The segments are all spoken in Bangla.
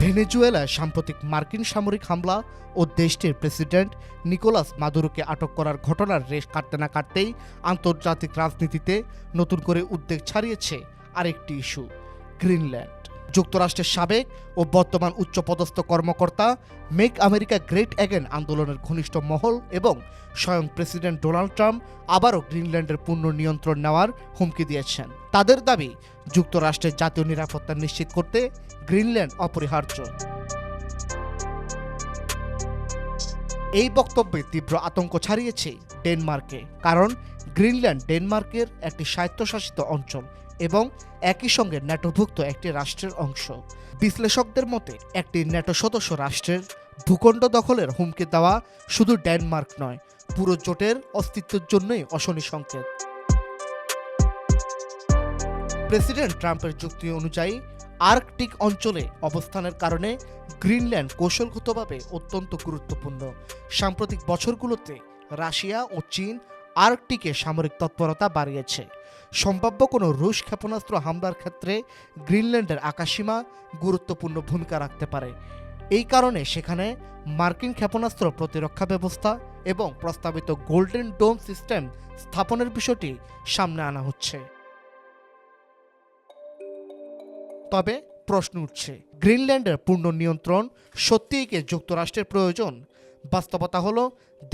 ভেনেজুয়েলায় সাম্প্রতিক মার্কিন সামরিক হামলা ও দেশটির প্রেসিডেন্ট নিকোলাস মাদুরোকে আটক করার ঘটনার রেশ কাটতে না কাটতেই আন্তর্জাতিক রাজনীতিতে নতুন করে উদ্বেগ ছাড়িয়েছে আরেকটি ইস্যু, গ্রিনল্যান্ড। যুক্তরাষ্ট্রের সাবেক ও বর্তমান উচ্চপদস্থ কর্মকর্তা মেক আমেরিকা গ্রেট অ্যাগেন আন্দোলনের ঘনিষ্ঠ মহল এবং স্বয়ং প্রেসিডেন্ট ডোনাল্ড ট্রাম্প আবারও গ্রিনল্যান্ডের পূর্ণ নিয়ন্ত্রণ নেওয়ার হুমকি দিয়েছেন। তাদের দাবি, যুক্তরাষ্ট্রের জাতীয় নিরাপত্তা নিশ্চিত করতে গ্রিনল্যান্ড অপরিহার্য। এই বক্তব্যে তীব্র আতঙ্ক ছাড়িয়েছে ডেনমার্কে, কারণ গ্রিনল্যান্ড ডেনমার্কের একটি স্বায়ত্তশাসিত অঞ্চল। এবং একই সঙ্গে ন্যাটোভুক্ত একটি রাষ্ট্রের অংশ। বিশ্লেষকদের মতে, একটি ন্যাটো সদস্য রাষ্ট্রের ভূখণ্ড দখলের হুমকি দেওয়া শুধু ডেনমার্ক নয়, পুরো জোটের অস্তিত্বের জন্যই অশনি সংকেত। প্রেসিডেন্ট ট্রাম্পের যুক্তি অনুযায়ী, আর্কটিক অঞ্চলে অবস্থানের কারণে গ্রিনল্যান্ড কৌশলগতভাবে অত্যন্ত গুরুত্বপূর্ণ। সাম্প্রতিক বছরগুলোতে রাশিয়া ও চীন আর্কটিকে সামরিক তৎপরতা বাড়িয়েছে। সম্ভাব্য কোনো রুশ ক্ষেপণাস্ত্র হামলার ক্ষেত্রে গ্রিনল্যান্ডের আকাশসীমা গুরুত্বপূর্ণ ভূমিকা রাখতে পারে। এই কারণে সেখানে মার্কিন ক্ষেপণাস্ত্র প্রতিরক্ষা ব্যবস্থা এবং প্রস্তাবিত গোল্ডেন ডোম সিস্টেম স্থাপনের বিষয়টি সামনে আনা হচ্ছে। তবে প্রশ্ন উঠছে, গ্রিনল্যান্ডের পূর্ণ নিয়ন্ত্রণ সত্যিই কি যুক্তরাষ্ট্রের প্রয়োজন? বাস্তবতা হলো,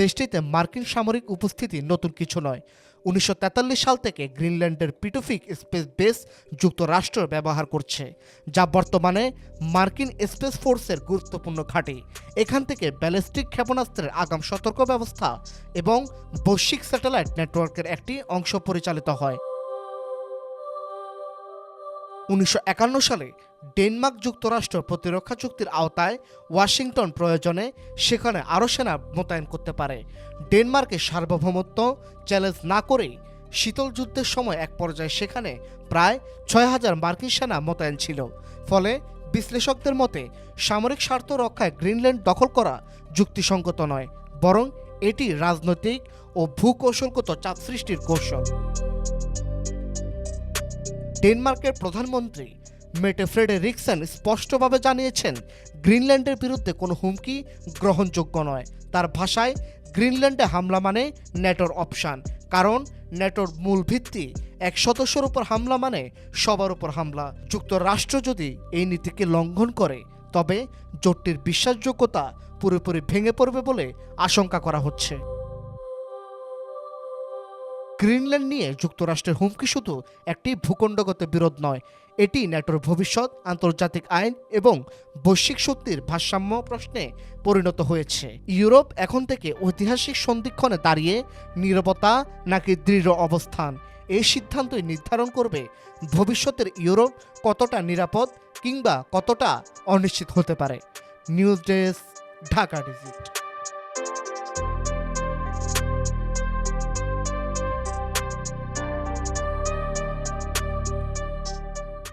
দেশটিতে মার্কিন সামরিক উপস্থিতি নতুন কিছু নয়। উনিশশো সাল থেকে গ্রিনল্যান্ডের পিটোফিক স্পেস বেস যুক্তরাষ্ট্র ব্যবহার করছে, যা বর্তমানে মার্কিন স্পেস ফোর্সের গুরুত্বপূর্ণ ঘাঁটি। এখান থেকে ব্যালিস্টিক ক্ষেপণাস্ত্রের আগাম সতর্ক ব্যবস্থা এবং বৈশ্বিক স্যাটেলাইট নেটওয়ার্কের একটি অংশ পরিচালিত হয়। উনিশশো একান্ন সালে ডেনমার্ক যুক্তরাষ্ট্র প্রতিরক্ষা চুক্তির আওতায় ওয়াশিংটন প্রয়োজনে সেখানে আরও সেনা মোতায়েন করতে পারে। ডেনমার্কের সার্বভৌমত্ব চ্যালেঞ্জ না করেই শীতল যুদ্ধের সময় এক পর্যায়ে সেখানে প্রায় ছয় হাজার মার্কিন সেনা মোতায়েন ছিল। ফলে বিশ্লেষকদের মতে, সামরিক স্বার্থ রক্ষায় গ্রিনল্যান্ড দখল করা যুক্তিসঙ্গত নয়, বরং এটি রাজনৈতিক ও ভূকৌশলগত চাপ সৃষ্টির কৌশল। ডেনমার্কের প্রধানমন্ত্রী মেটে ফ্রেডেরিকসেন স্পষ্টভাবে জানিয়েছেন, গ্রিনল্যান্ডের বিরুদ্ধে কোনো হুমকি গ্রহণযোগ্য নয়। তার ভাষায়, গ্রিনল্যান্ডে হামলা মানে ন্যাটোর অপশান। কারণ, ন্যাটোর মূল ভিত্তি এক সদস্যর উপর হামলা মানে সবার উপর হামলা। যুক্তরাষ্ট্র যদি এই নীতিকে লঙ্ঘন করে, তবে জোটটির বিশ্বাসযোগ্যতা পুরোপুরি ভেঙে পড়বে বলে আশঙ্কা করা হচ্ছে। গ্রিনল্যান্ড নিয়ে যুক্তরাষ্ট্রের হুমকি শুধু একটি ভূখণ্ডগত বিরোধ নয়, এটি ন্যাটোর ভবিষ্যৎ, আন্তর্জাতিক আইন এবং বৈশ্বিক শক্তির ভারসাম্য প্রশ্নে পরিণত হয়েছে। ইউরোপ এখন থেকে ঐতিহাসিক সন্ধিক্ষণে দাঁড়িয়ে নীরবতা নাকি দৃঢ় অবস্থান, এই সিদ্ধান্তই নির্ধারণ করবে ভবিষ্যতের ইউরোপ কতটা নিরাপদ কিংবা কতটা অনিশ্চিত হতে পারে। News desk, Dhaka digit.